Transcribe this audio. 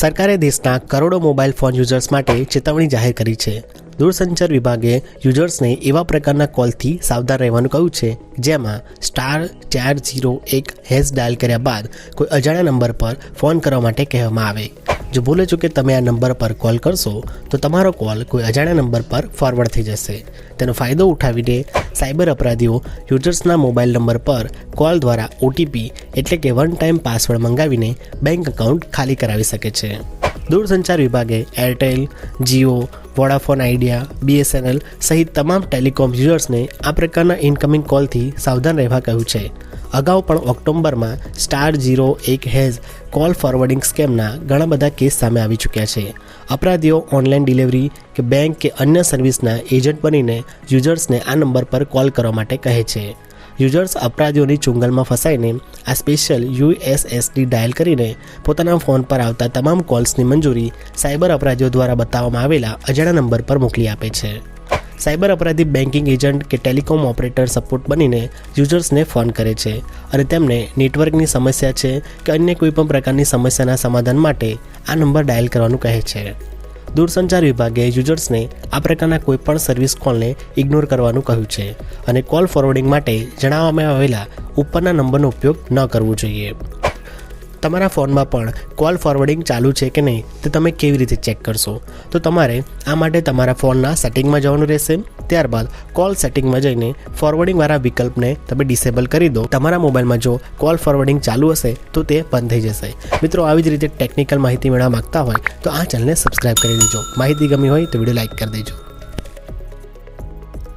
સરકારે દેશના કરોડો મોબાઈલ ફોન યુઝર્સ માટે ચેતવણી જાહેર કરી છે. દૂરસંચાર વિભાગે યુઝર્સને એવા પ્રકારના કોલથી સાવધાન રહેવાનું કહ્યું છે, જેમાં સ્ટાર ચાર ઝીરો એક હેઝ ડાયલ કર્યા બાદ કોઈ અજાણ્યા નંબર પર ફોન કરવા માટે કહેવામાં આવે. જો ભૂલે ચૂકે તમે આ નંબર પર કોલ કરશો, તો તમારો કોલ કોઈ અજાણ્યા નંબર પર ફોરવર્ડ થઈ જશે. તેનો ફાયદો ઉઠાવીને સાયબર અપરાધીઓ યુઝર્સના મોબાઈલ નંબર પર કોલ દ્વારા ઓટીપી એટલે કે વન ટાઈમ પાસવર્ડ મંગાવીને બેંક એકાઉન્ટ ખાલી કરાવી શકે છે. દૂરસંચાર વિભાગે Airtel Jio Vodafone Idea BSNL સહિત તમામ ટેલિકોમ યુઝર્સને આ પ્રકારના ઇનકમિંગ કોલથી સાવધાન રહેવા કહ્યું છે. અગાઉ પણ ઓક્ટોબરમાં સ્ટાર ઝીરો એક હેઝ કોલ ફોરવર્ડિંગ સ્કેમના ઘણા બધા કેસ સામે આવી ચૂક્યા છે. અપરાધીઓ ઓનલાઈન ડિલિવરી કે બેંક કે અન્ય સર્વિસના એજન્ટ બનીને યુઝર્સને આ નંબર પર કોલ કરવા માટે કહે છે. યુઝર્સ અપરાધીઓની ચુંગલમાં ફસાઈને આ સ્પેશિયલ યુએસએસડી ડાયલ કરીને પોતાના ફોન પર આવતા તમામ કોલ્સની મંજૂરી સાયબર અપરાધીઓ દ્વારા બતાવવામાં આવેલા અજાણ્યા નંબર પર મોકલી આપે છે. સાયબર અપરાધી બેન્કિંગ એજન્ટ કે ટેલિકોમ ઓપરેટર સપોર્ટ બનીને યુઝર્સને ફોન કરે છે અને તેમને નેટવર્કની સમસ્યા છે કે અન્ય કોઈપણ પ્રકારની સમસ્યાના સમાધાન માટે આ નંબર ડાયલ કરવાનું કહે છે. દૂરસંચાર વિભાગે યુઝર્સને આ પ્રકારના કોઈપણ સર્વિસ કોલને ઇગ્નોર કરવાનું કહ્યું છે અને કોલ ફોરવર્ડિંગ માટે જણાવવામાં આવેલા ઉપરના નંબરનો ઉપયોગ ન કરવો જોઈએ. તમારા ફોનમાં પણ કોલ ફોરવર્ડિંગ ચાલુ છે કે નહીં, તે તમે કેવી રીતે ચેક કરશો? તો તમારે આ માટે તમારા ફોનના સેટિંગમાં જવાનું રહેશે. ત્યારબાદ કોલ સેટિંગમાં જઈને ફોરવર્ડિંગવાળા વિકલ્પને તમે ડિસેબલ કરી દો. તમારા મોબાઈલમાં જો કોલ ફોરવર્ડિંગ ચાલુ હશે, તો તે બંધ થઈ જશે. મિત્રો, આવી જ રીતે ટેકનિકલ માહિતી મેળવવા માગતા હોય, તો આ ચેનલને સબસ્ક્રાઇબ કરી દેજો. માહિતી ગમી હોય તો વીડિયો લાઇક કરી દેજો.